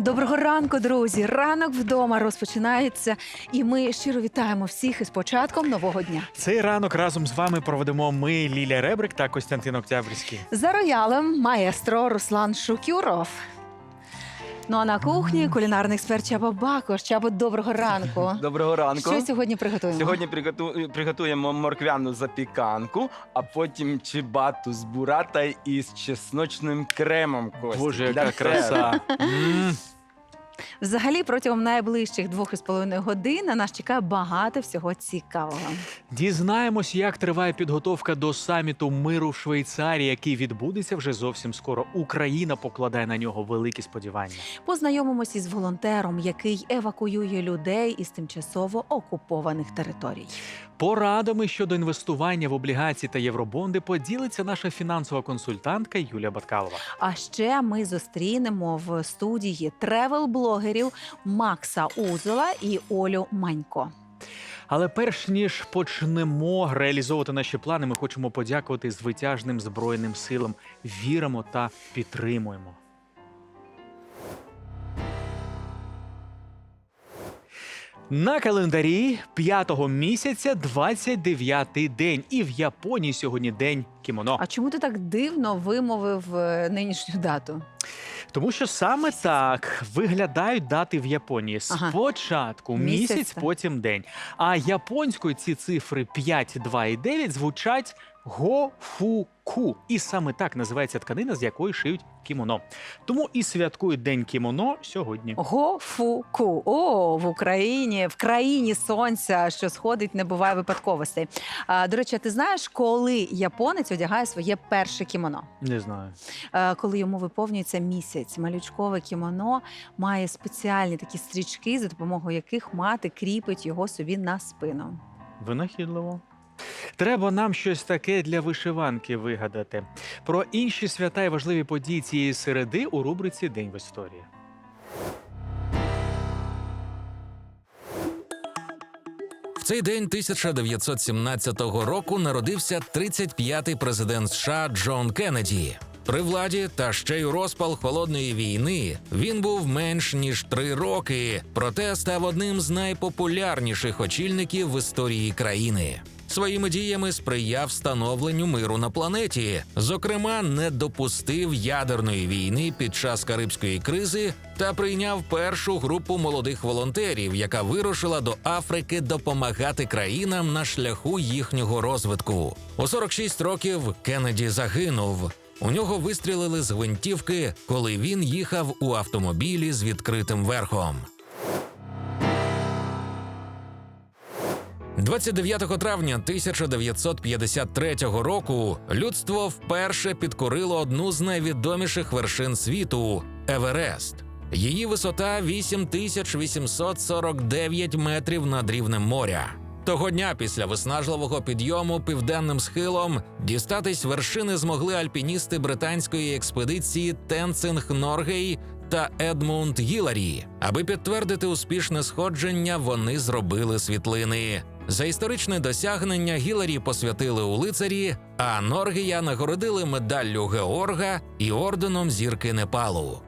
Доброго ранку, друзі! Ранок вдома розпочинається, і ми щиро вітаємо всіх із початком нового дня. Цей ранок разом з вами проведемо ми, Лілія Ребрик та Костянтин Октябрьський. За роялем маестро Руслан Шукюров. Ну а на кухні кулінарний експерт Чаба Бакош. Чабо, доброго ранку. Доброго ранку. Що сьогодні приготуємо? Сьогодні приготу... приготуємо морквяну запіканку, а потім чебату з бурата із чесночним кремом. Костя. Боже, яка краса! М. Взагалі, протягом найближчих двох із половиною годин на нас чекає багато всього цікавого. Дізнаємось, як триває підготовка до саміту миру в Швейцарії, який відбудеться вже зовсім скоро. Україна покладає на нього великі сподівання. Познайомимось із волонтером, який евакуює людей із тимчасово окупованих територій. Порадами щодо інвестування в облігації та євробонди поділиться наша фінансова консультантка Юлія Баткалова. А ще ми зустрінемо в студії тревел-блогерів Макса Узола і Олю Манько. Але перш ніж почнемо реалізовувати наші плани, ми хочемо подякувати звитяжним збройним силам. Віримо та підтримуємо. На календарі п'ятого місяця 29-й день, і в Японії сьогодні день кімоно. А чому ти так дивно вимовив е, нинішню дату? Тому що саме так виглядають дати в Японії. Ага. Спочатку Місяць, місяць, потім день. А японською ці цифри 5, 2 і 9 звучать гофуку. І саме так називається тканина, з якої шиють кімоно. Тому і святкують день кімоно сьогодні. Гофуку. О, в Україні, в країні сонця, що сходить, не буває випадковостей. А, до речі, ти знаєш, коли японець одягає своє перше кімоно? Не знаю. Е, коли йому виповнюється місяць. Малючкове кімоно має спеціальні такі стрічки, за допомогою яких мати кріпить його собі на спину. Винахідливо. Треба нам щось таке для вишиванки вигадати. Про інші свята і важливі події цієї середи у рубриці День в історії. В цей день 1917 року народився 35-й президент США Джон Кеннеді. При владі та ще й у розпал холодної війни він був менш ніж три роки, проте став одним з найпопулярніших очільників в історії країни. Своїми діями сприяв встановленню миру на планеті. Зокрема, не допустив ядерної війни під час Карибської кризи та прийняв першу групу молодих волонтерів, яка вирушила до Африки допомагати країнам на шляху їхнього розвитку. У 46 років Кеннеді загинув. У нього вистрілили з гвинтівки, коли він їхав у автомобілі з відкритим верхом. 29 травня 1953 року людство вперше підкорило одну з найвідоміших вершин світу Еверест. Її висота 8849 метрів над рівнем моря. Того дня після виснажливого підйому південним схилом дістатись вершини змогли альпіністи британської експедиції Тенцинг Норгей та Едмунд Гіларі. Аби підтвердити успішне сходження, вони зробили світлини. За історичне досягнення Гіларі посвятили у лицарі, а Норгія нагородили медаллю Георга і орденом зірки Непалу.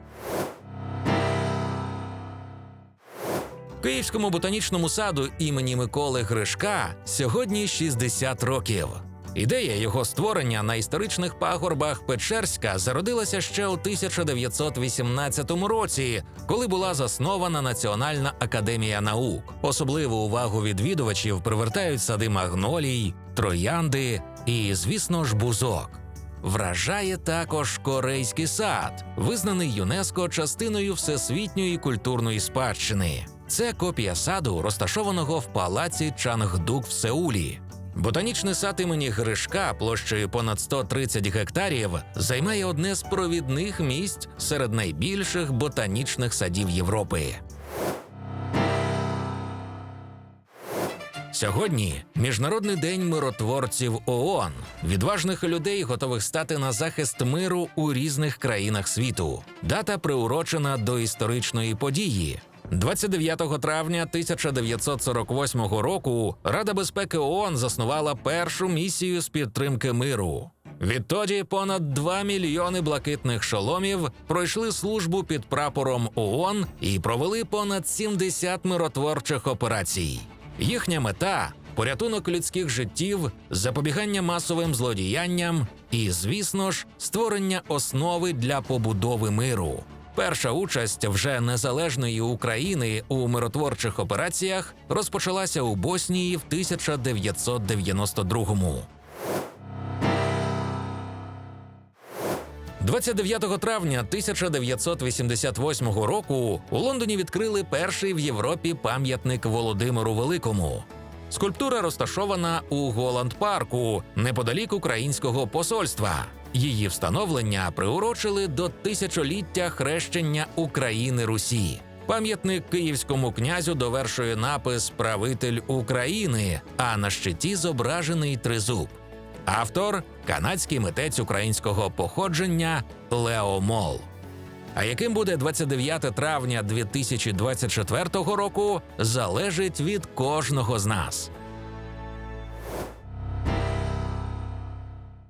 Київському ботанічному саду імені Миколи Гришка сьогодні 60 років. Ідея його створення на історичних пагорбах Печерська зародилася ще у 1918 році, коли була заснована Національна академія наук. Особливу увагу відвідувачів привертають сади магнолій, троянди і, звісно ж, бузок. Вражає також корейський сад, визнаний ЮНЕСКО частиною всесвітньої культурної спадщини. Це копія саду, розташованого в палаці Чангдук в Сеулі. Ботанічний сад імені Гришка площею понад 130 гектарів займає одне з провідних місць серед найбільших ботанічних садів Європи. Сьогодні міжнародний день миротворців ООН, відважних людей, готових стати на захист миру у різних країнах світу. Дата приурочена до історичної події. 29 травня 1948 року Рада безпеки ООН заснувала першу місію з підтримки миру. Відтоді понад 2 мільйони блакитних шоломів пройшли службу під прапором ООН і провели понад 70 миротворчих операцій. Їхня мета порятунок людських життів, запобігання масовим злодіянням і, звісно ж, створення основи для побудови миру. Перша участь вже незалежної України у миротворчих операціях розпочалася у Боснії в 1992-му. 29 травня 1988 року у Лондоні відкрили перший в Європі пам'ятник Володимиру Великому. Скульптура розташована у Голланд парку неподалік українського посольства. Її встановлення приурочили до тисячоліття хрещення України Русі. Пам'ятник київському князю довершує напис Правитель України, а на щиті зображений тризуб. Автор канадський митець українського походження Лео Мол. А яким буде 29 травня 2024 року, залежить від кожного з нас.